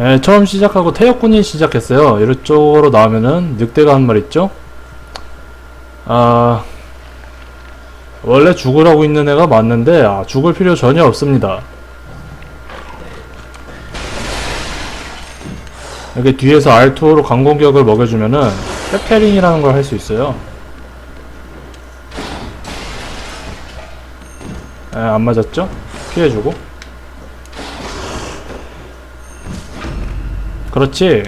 예, 처음 시작하고 태역군이 시작했어요. 이쪽으로 나오면은 늑대가 한 마리 있죠? 아, 원래 죽으라고 있는 애가 맞는데, 아, 죽을 필요 전혀 없습니다. 이렇게 뒤에서 R2로 강공격을 먹여주면은, 백패링이라는 걸 할 수 있어요. 예, 안 맞았죠? 피해주고. 그렇지.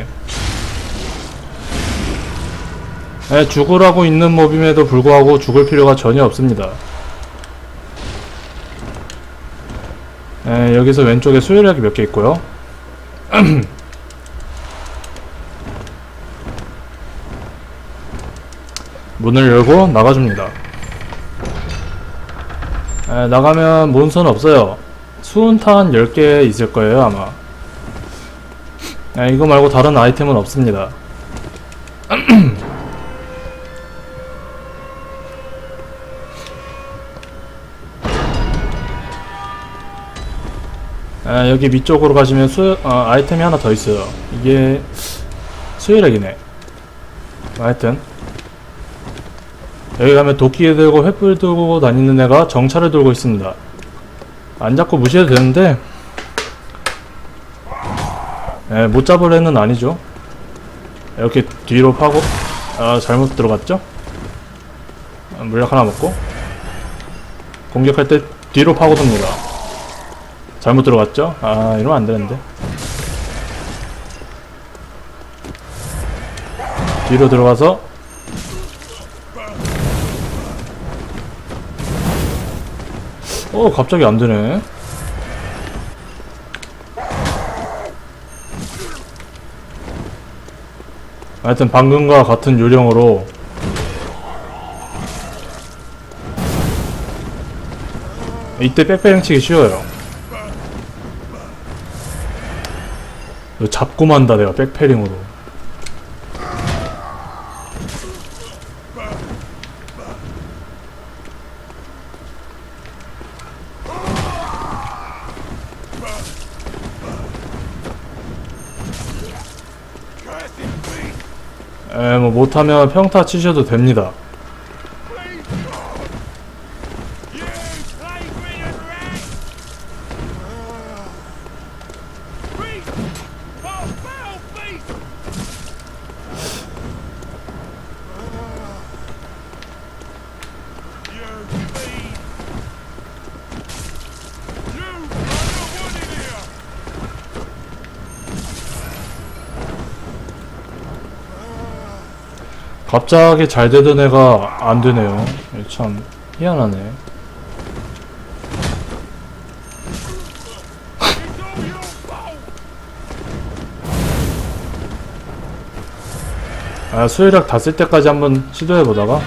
예, 죽으라고 있는 몹임에도 불구하고 죽을 필요가 전혀 없습니다. 예, 여기서 왼쪽에 수혈약이 몇 개 있고요. 문을 열고 나가줍니다. 예, 나가면 몬스터는 없어요. 수은탄 10개 있을 거예요, 아마. 아, 이거 말고 다른 아이템은 없습니다. 아, 여기 밑쪽으로 가시면 수, 어, 아이템이 하나 더 있어요. 이게 수혈액이네. 하여튼 여기 가면 도끼 들고 횃불 들고 다니는 애가 정찰을 들고 있습니다. 안 잡고 무시해도 되는데 예, 못 잡을 애는 아니죠. 이렇게 뒤로 파고, 아, 잘못 들어갔죠? 아, 물약 하나 먹고, 공격할 때 뒤로 파고듭니다. 잘못 들어갔죠? 아, 이러면 안 되는데. 뒤로 들어가서, 어, 갑자기 안 되네. 하여튼 방금과 같은 요령으로 이때 백배령 치기 쉬워요. 잡고 만다 내가 백패링으로 에, 뭐 못하면 평타 치셔도 됩니다. 갑자기 잘 되던 애가 안 되네요. 이거 참 희한하네. 아, 수혈약 다쓸 때까지 한번 시도해 보다가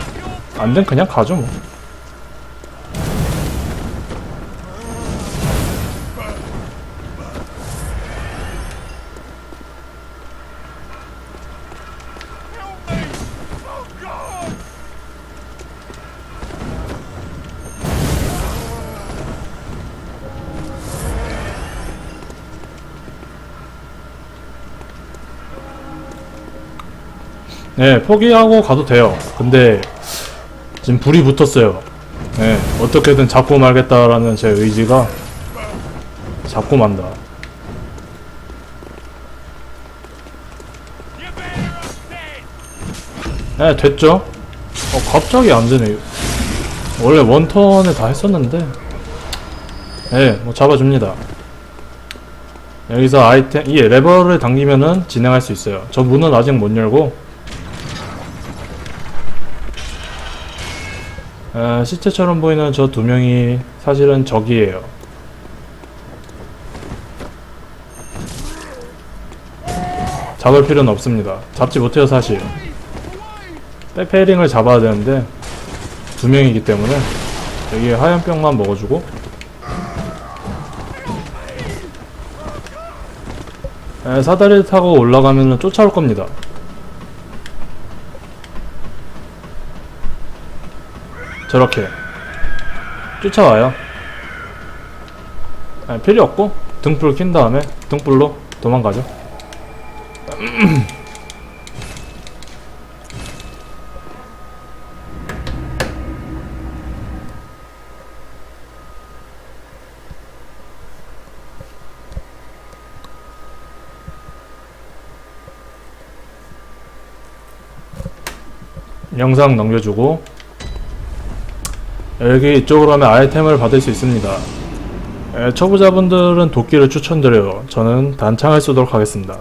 안 된 그냥 가죠 뭐. 네, 포기하고 가도 돼요. 근데 지금 불이 붙었어요. 네, 어떻게든 잡고 말겠다라는 제 의지가 잡고 만다. 네, 됐죠? 어, 갑자기 안 되네. 원래 원턴에 다 했었는데. 네, 뭐 잡아줍니다. 여기서 아이템, 이 레버를 당기면은 진행할 수 있어요. 저 문은 아직 못 열고, 아, 시체처럼 보이는 저 두 명이 사실은 적이에요. 잡을 필요는 없습니다. 잡지 못해요, 사실. 백페링을 잡아야 되는데, 두 명이기 때문에, 여기 하얀병만 먹어주고, 에, 사다리를 타고 올라가면 쫓아올 겁니다. 저렇게 쫓아와요. 아, 필요 없고 등불 킨 다음에 등불로 도망가죠. 영상 넘겨주고 여기 이쪽으로 하면 아이템을 받을 수 있습니다. 에, 초보자분들은 도끼를 추천드려요. 저는 단창을 쓰도록 하겠습니다.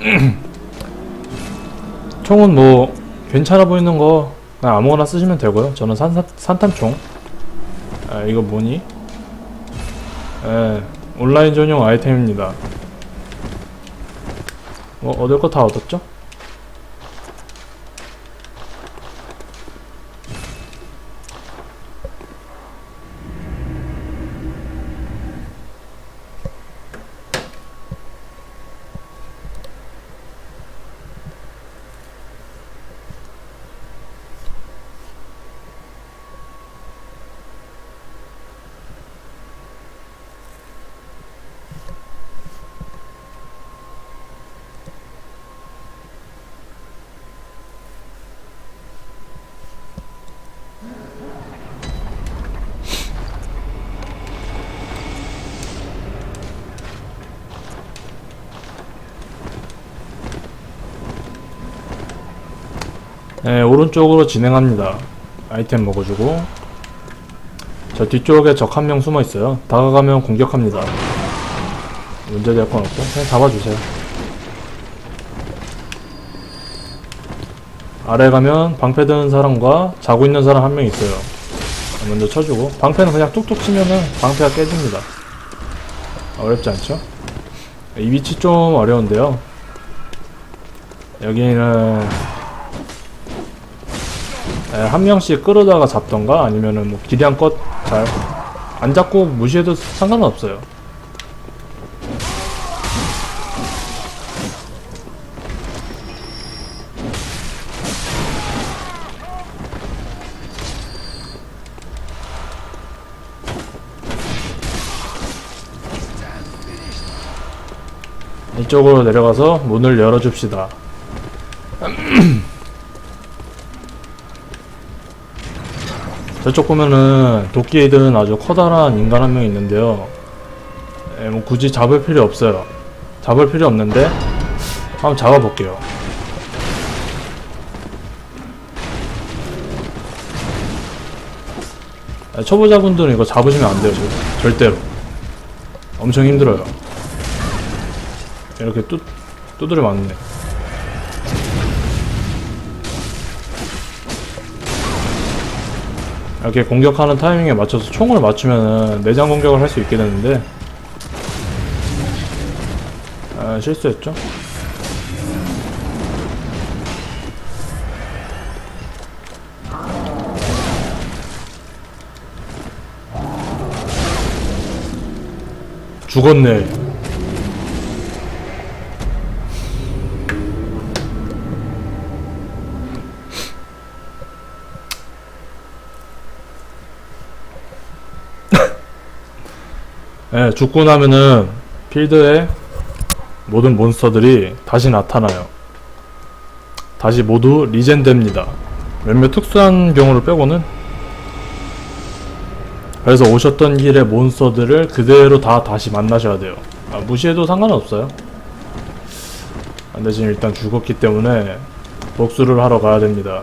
총은 뭐 괜찮아 보이는 거 아무거나 쓰시면 되고요. 저는 산산, 산탄총. 아, 이거 뭐니? 에, 온라인 전용 아이템입니다. 뭐 얻을 거 다 얻었죠? 네, 오른쪽으로 진행합니다. 아이템 먹어주고 저 뒤쪽에 적 한 명 숨어 있어요. 다가가면 공격합니다. 문제될 건 없고 그냥 잡아주세요. 아래 가면 방패 드는 사람과 자고 있는 사람 한 명 있어요. 먼저 쳐주고 방패는 그냥 뚝뚝 치면은 방패가 깨집니다. 어렵지 않죠? 이 위치 좀 어려운데요. 여기는 예, 한 명씩 끌어다가 잡던가 아니면은 뭐 기량껏 잘 안 잡고 무시해도 상관은 없어요. 이쪽으로 내려가서 문을 열어줍시다. 저쪽 보면은 도끼에 든 아주 커다란 인간 한 명 있는데요. 에, 뭐 굳이 잡을 필요 없어요. 잡을 필요 없는데 한번 잡아볼게요. 에, 초보자분들은 이거 잡으시면 안 돼요. 절- 절대로. 엄청 힘들어요. 이렇게 뚜, 두드려 맞네. 이렇게 공격하는 타이밍에 맞춰서 총을 맞추면 내장 공격을 할 수 있게 되는데 아, 실수했죠? 죽었네. 예, 죽고 나면은 필드에 모든 몬스터들이 다시 나타나요. 다시 모두 리젠됩니다. 몇몇 특수한 경우를 빼고는 그래서 오셨던 길의 몬스터들을 그대로 다 다시 만나셔야 돼요. 아, 무시해도 상관은 없어요. 안 대신 일단 죽었기 때문에 복수를 하러 가야 됩니다.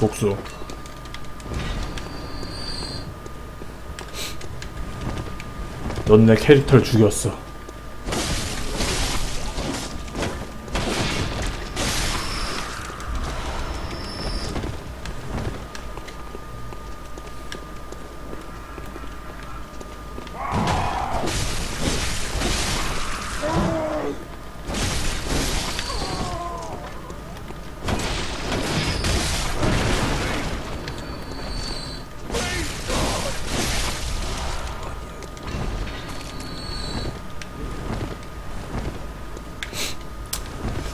복수. 넌 내 캐릭터를 죽였어.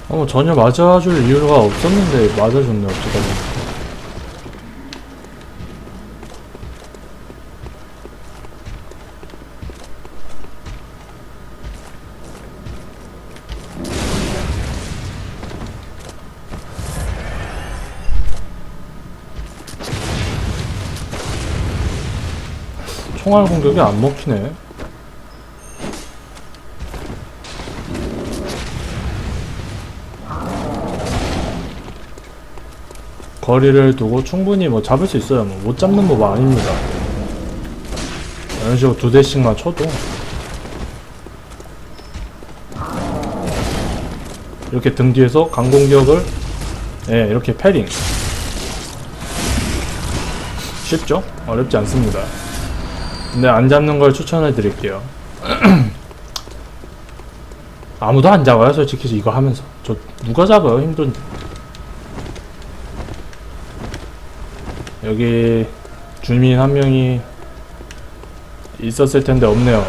어 전혀 맞아줄 이유가 없었는데 맞아줬네 어쩌다 보니까 총알 공격이 안 먹히네. 거리를 두고 충분히 뭐 잡을 수 있어요. 뭐 못 잡는 법 아닙니다. 이런 식으로 두 대씩만 쳐도 이렇게 등 뒤에서 강공격을 예 이렇게 패링 쉽죠? 어렵지 않습니다. 근데 안 잡는 걸 추천해 드릴게요. 아무도 안 잡아요, 솔직히 이거 하면서. 저 누가 잡아요, 힘든데. 여기 주민 한 명이 있었을 텐데 없네요.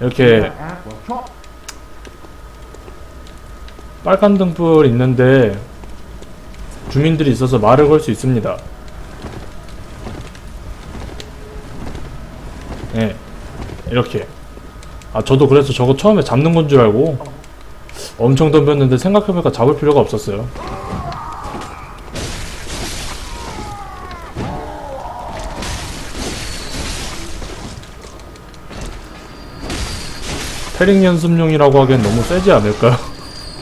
이렇게 빨간 등불 있는데 주민들이 있어서 말을 걸 수 있습니다. 예. 이렇게. 아, 저도 그래서 저거 처음에 잡는 건 줄 알고 엄청 덤볐는데 생각해보니까 잡을 필요가 없었어요. 패링 연습용이라고 하기엔 너무 세지 않을까요?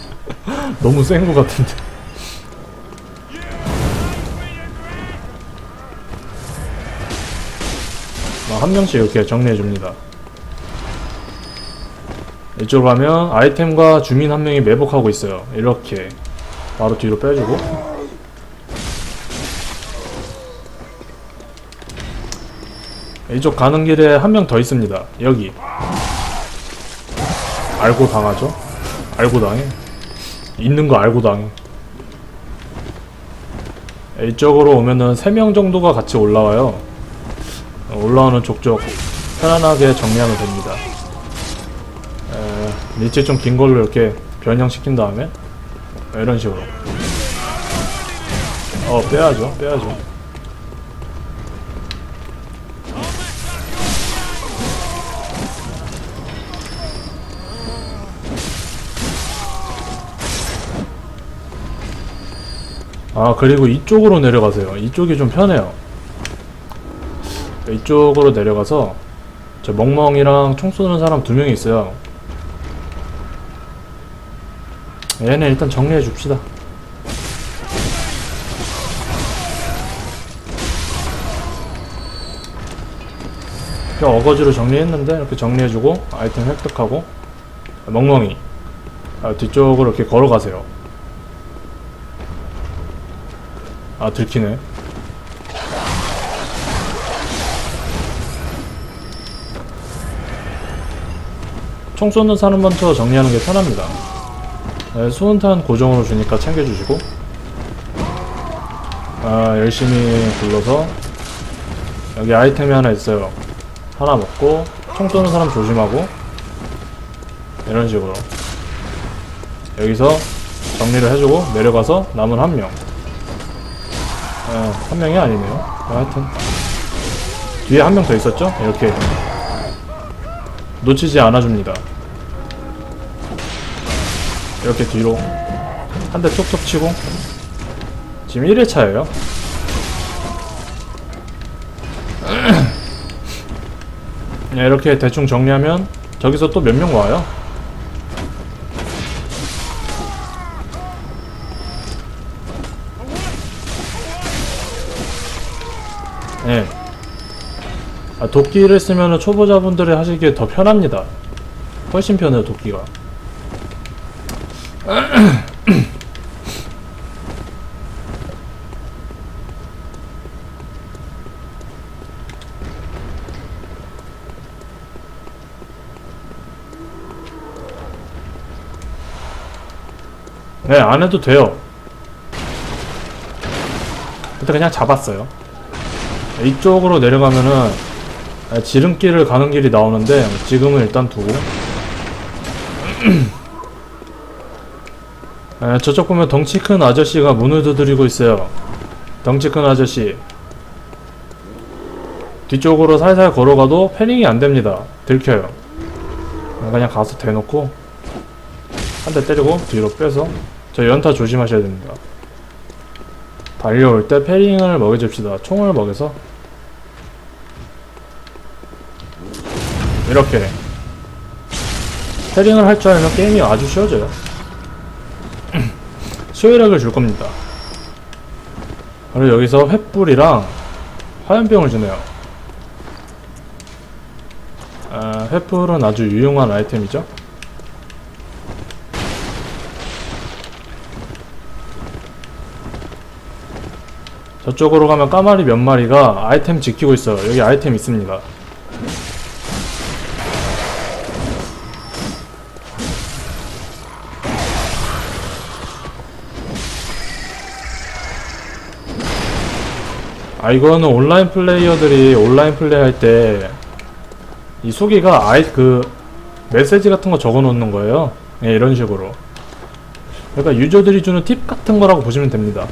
너무 센 것 같은데. 아, 한 명씩 이렇게 정리해 줍니다. 이쪽으로 가면 아이템과 주민 한 명이 매복하고 있어요. 이렇게 바로 뒤로 빼주고 이쪽 가는 길에 한 명 더 있습니다. 여기 알고 당하죠? 알고 당해. 있는 거 알고 당해. 이쪽으로 오면은 3명 정도가 같이 올라와요. 올라오는 족족 편안하게 정리하면 됩니다. 에, 밑에 좀긴 걸로 이렇게 변형시킨 다음에 이런 식으로 어 빼야죠 빼야죠 아 그리고 이쪽으로 내려가세요 이쪽이 좀 편해요 이쪽으로 내려가서 저 멍멍이랑 총 쏘는 사람 두 명이 있어요. 얘네 일단 정리해 줍시다. 그냥 어거지로 정리했는데 이렇게 정리해주고 아이템 획득하고 멍멍이 아, 뒤쪽으로 이렇게 걸어가세요. 아 들키네. 총 쏘는 사람 먼저 정리하는 게 편합니다. 네, 수은탄 고정으로 주니까 챙겨주시고 아 열심히 굴러서 여기 아이템이 하나 있어요. 하나 먹고 총 쏘는 사람 조심하고 이런 식으로 여기서 정리를 해주고 내려가서 남은 한 명. 아, 한 명이 아니네요. 하여튼 뒤에 한 명 더 있었죠? 이렇게 놓치지 않아줍니다. 이렇게 뒤로 한 대 툭툭 치고 지금 1회차예요. 네, 이렇게 대충 정리하면 저기서 또 몇 명 와요. 도끼를 쓰면 초보자분들이 하시기에 더 편합니다. 훨씬 편해요, 도끼가. 네, 안 해도 돼요. 그때 그냥 잡았어요. 이쪽으로 내려가면은 아, 지름길을 가는 길이 나오는데 지금은 일단 두고. 아, 저쪽 보면 덩치 큰 아저씨가 문을 두드리고 있어요. 덩치 큰 아저씨. 뒤쪽으로 살살 걸어가도 패링이 안됩니다. 들켜요. 그냥 가서 대놓고 한 대 때리고 뒤로 빼서 저 연타 조심하셔야 됩니다. 달려올 때 패링을 먹여줍시다. 총을 먹여서 이렇게. 패링을 할 줄 알면 게임이 아주 쉬워져요. 수요력을 줄 겁니다. 그리고 여기서 횃불이랑 화염병을 주네요. 아, 횃불은 아주 유용한 아이템이죠? 저쪽으로 가면 까마리 몇 마리가 아이템 지키고 있어요. 여기 아이템 있습니다. 아 이거는 온라인 플레이어들이 온라인 플레이 할 때이 소기가 아이 그 메시지 같은 거 적어 놓는 거예요. 예, 이런 식으로. 그러니까 유저들이 주는 팁 같은 거라고 보시면 됩니다.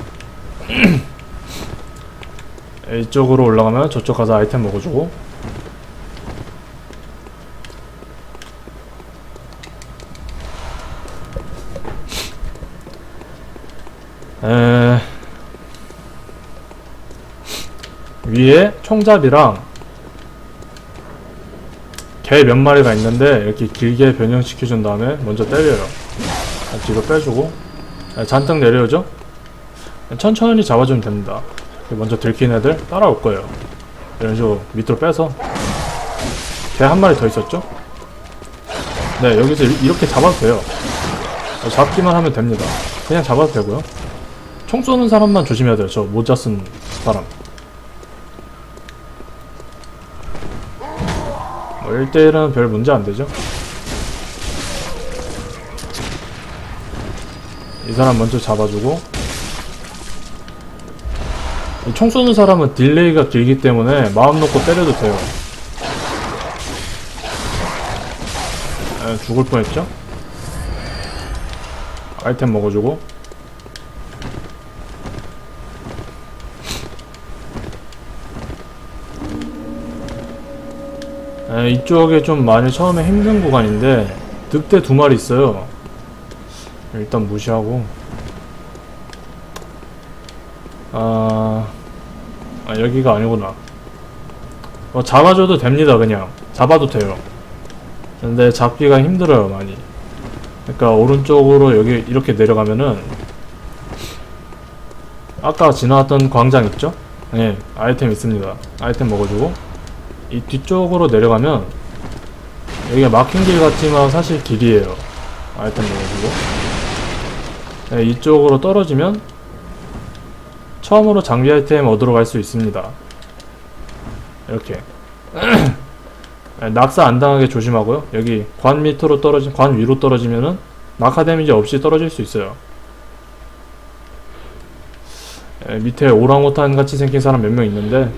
이쪽으로 올라가면 저쪽 가서 아이템 먹어주고 위에 총잡이랑 개 몇 마리가 있는데 이렇게 길게 변형시켜준 다음에 먼저 때려요 아, 뒤로 빼주고 아, 잔뜩 내려오죠 천천히 잡아주면 됩니다 먼저 들킨 애들 따라올 거예요. 이런 식으로 밑으로 빼서 개 한 마리 더 있었죠? 네 여기서 이- 이렇게 잡아도 돼요. 어, 잡기만 하면 됩니다. 그냥 잡아도 되고요. 총 쏘는 사람만 조심해야 돼요. 저 모자 쓴 사람. 뭐 1대1은 별 문제 안 되죠? 이 사람 먼저 잡아주고 이총 쏘는 사람은 딜레이가 길기 때문에 마음 놓고 때려도 돼요. 에, 죽을 뻔했죠? 아이템 먹어주고 에, 이쪽에 좀 많이 처음에 힘든 구간인데 늑대 두 마리 있어요. 일단 무시하고 아, 아 여기가 아니구나. 어, 잡아줘도 됩니다, 그냥. 잡아도 돼요. 근데 잡기가 힘들어요, 많이. 그러니까 오른쪽으로 여기 이렇게 내려가면은 아까 지나왔던 광장 있죠? 네, 아이템 있습니다. 아이템 먹어주고 이 뒤쪽으로 내려가면 여기가 막힌 길 같지만 사실 길이에요. 아이템 먹어주고 네, 이쪽으로 떨어지면 처음으로 장비 아이템 얻으러 갈 수 있습니다. 이렇게 네, 낙사 안 당하게 조심하고요. 여기 관 밑으로 떨어지 관 위로 떨어지면은 낙하 데미지 없이 떨어질 수 있어요. 에, 밑에 오랑우탄 같이 생긴 사람 몇 명 있는데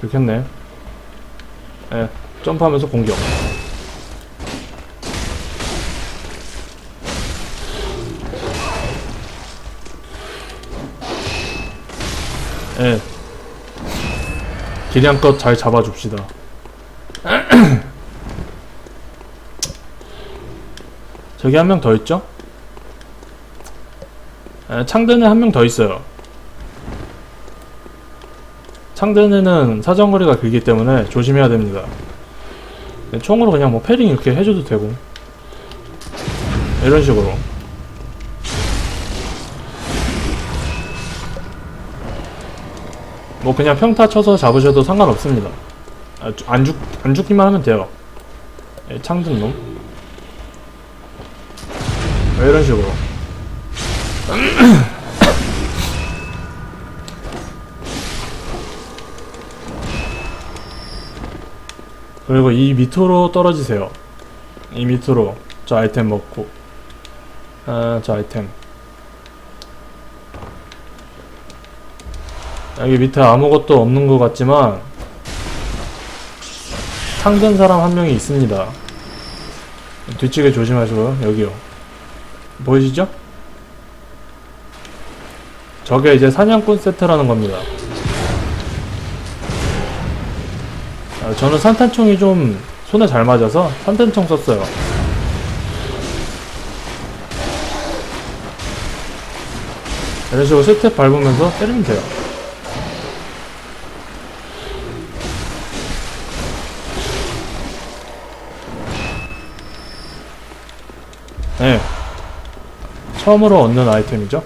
들켰네. 에, 점프하면서 공격. 예. 기량껏 잘 잡아줍시다. 저기 한 명 더 있죠? 에, 창든에 한명 더 있어요. 창든에는 사정거리가 길기 때문에 조심해야 됩니다. 네, 총으로 그냥 뭐 패링 이렇게 해줘도 되고 이런 식으로 뭐 그냥 평타 쳐서 잡으셔도 상관없습니다. 아, 주- 안 죽, 안 죽기만 하면 돼요. 예, 창든 놈. 뭐 이런 식으로. 그리고 이 밑으로 떨어지세요. 이 밑으로. 저 아이템 먹고. 아, 저 아이템. 여기 밑에 아무것도 없는 것 같지만 상된 사람 한 명이 있습니다. 뒤쪽에 조심하시고요. 여기요. 보이시죠? 저게 이제 사냥꾼 세트라는 겁니다. 어, 저는 산탄총이 좀 손에 잘 맞아서 산탄총 썼어요. 이런 식으로 스텝 밟으면서 때리면 돼요. 네. 처음으로 얻는 아이템이죠.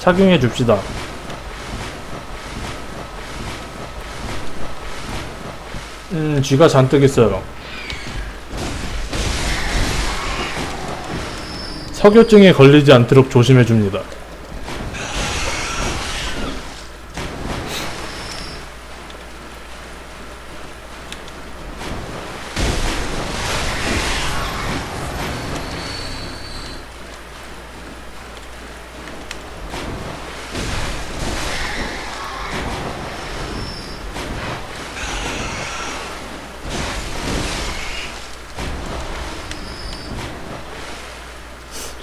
착용해 줍시다. 음, 쥐가 잔뜩 있어요. 석유증에 걸리지 않도록 조심해 줍니다.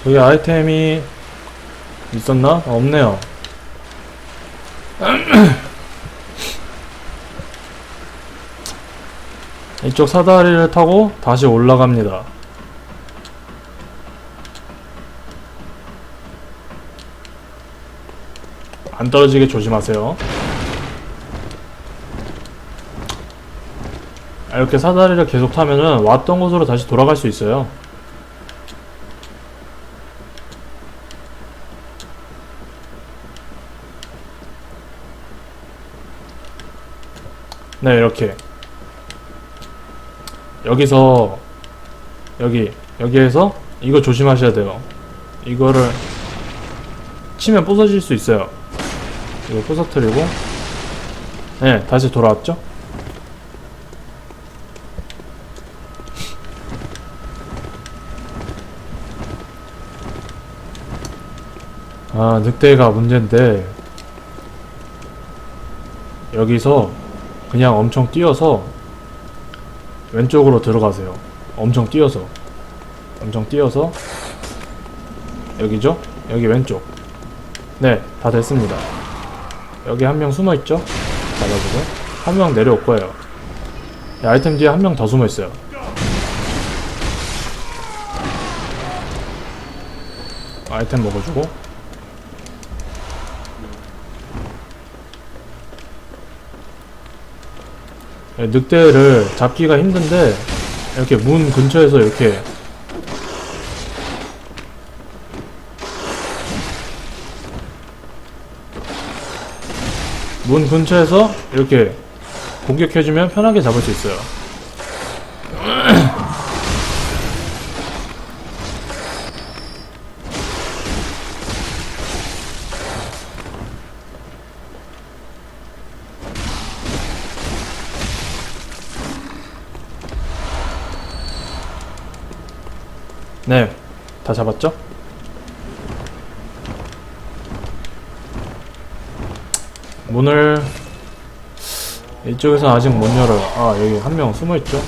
저기 아이템이 있었나? 아, 없네요. 이쪽 사다리를 타고 다시 올라갑니다. 안 떨어지게 조심하세요. 아, 이렇게 사다리를 계속 타면은 왔던 곳으로 다시 돌아갈 수 있어요. 네, 이렇게. 여기서, 여기, 여기에서, 이거 조심하셔야 돼요. 이거를, 치면 부서질 수 있어요. 이거 부서뜨리고, 네, 다시 돌아왔죠? 아, 늑대가 문제인데, 여기서, 그냥 엄청 뛰어서 왼쪽으로 들어가세요. 엄청 뛰어서 엄청 뛰어서 여기죠? 여기 왼쪽 네, 다 됐습니다. 여기 한 명 숨어 있죠? 잡아주고 한 명 내려올 거예요. 이 아이템 뒤에 한 명 더 숨어 있어요. 아이템 먹어주고 늑대를 잡기가 힘든데 이렇게 문 근처에서 이렇게 문 근처에서 이렇게 공격해주면 편하게 잡을 수 있어요. 네, 다 잡았죠? 문을 이쪽에서 아직 못 열어요. 아, 여기 한 명 숨어 있죠?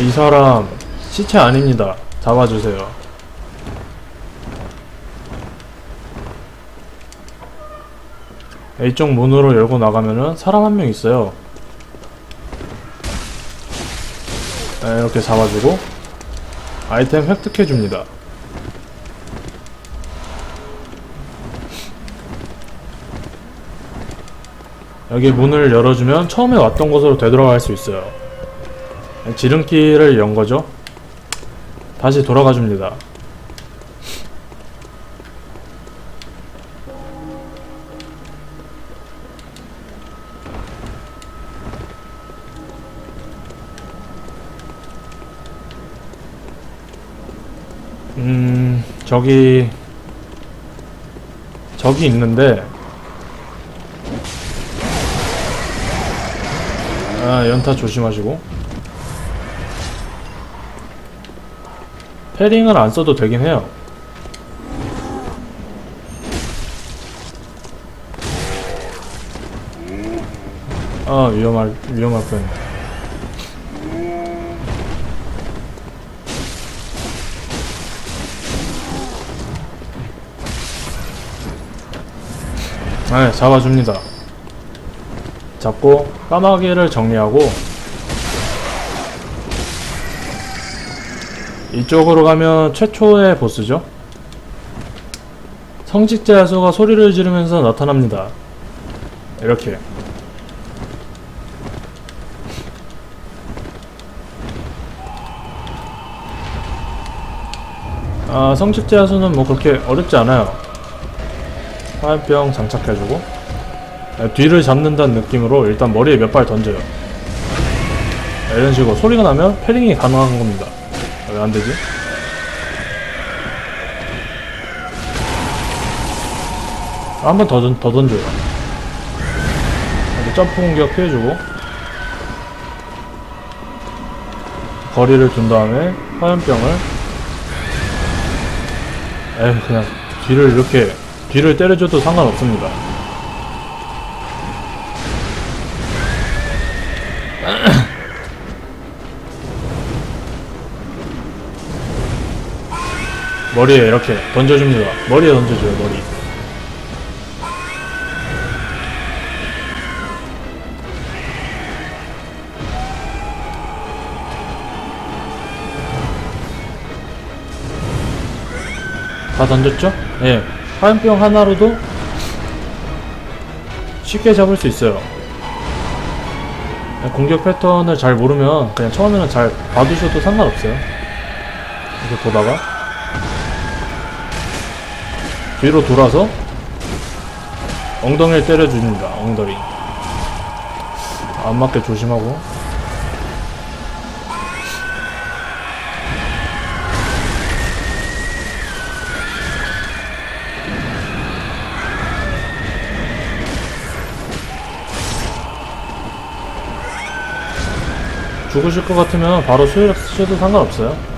이 사람 시체 아닙니다. 잡아주세요. 이쪽 문으로 열고 나가면은 사람 한 명 있어요. 네, 이렇게 잡아주고 아이템 획득해 줍니다. 여기 문을 열어주면 처음에 왔던 곳으로 되돌아갈 수 있어요. 지름길을 연 거죠. 다시 돌아가 줍니다. 저기, 저기 있는데, 아, 연타 조심하시고. 패링을 안 써도 되긴 해요. 아, 위험할, 위험할 뻔. 네, 잡아줍니다. 잡고 까마귀를 정리하고 이쪽으로 가면 최초의 보스죠. 성직자 야수가 소리를 지르면서 나타납니다. 이렇게. 아, 성직자 야수는 뭐 그렇게 어렵지 않아요. 화염병 장착해주고 아, 뒤를 잡는다는 느낌으로 일단 머리에 몇 발 던져요. 아, 이런 식으로 소리가 나면 패링이 가능한 겁니다. 왜 안 되지? 한 번 더 더 던져요. 점프 공격 피해주고 거리를 둔 다음에 화염병을 에휴 그냥 뒤를 이렇게 뒤를 때려줘도 상관없습니다. 머리에 이렇게 던져줍니다. 머리에 던져줘요, 머리. 다 던졌죠? 예. 화염병 하나로도 쉽게 잡을 수 있어요. 공격 패턴을 잘 모르면 그냥 처음에는 잘 봐두셔도 상관없어요. 이렇게 보다가 뒤로 돌아서 엉덩이를 때려줍니다. 엉덩이. 안 맞게 조심하고. 죽으실 것 같으면 바로 수혈 쓰셔도 상관없어요.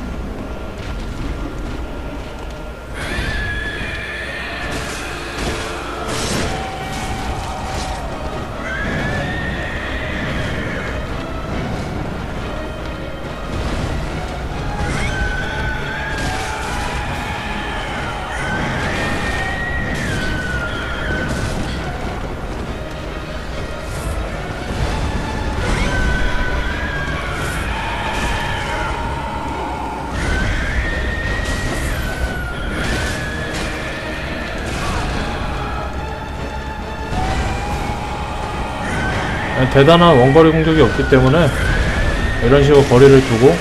대단한 원거리 공격이 없기 때문에 이런 식으로 거리를 두고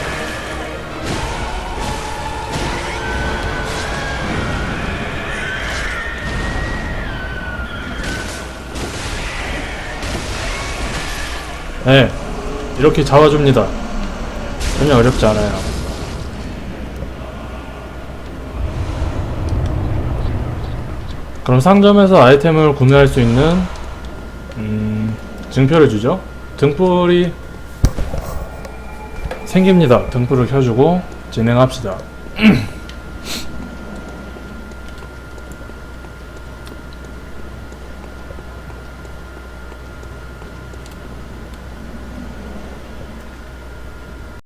네 이렇게 잡아줍니다. 전혀 어렵지 않아요. 그럼 상점에서 아이템을 구매할 수 있는 음, 증표를 주죠. 등불이 생깁니다. 등불을 켜주고 진행합시다.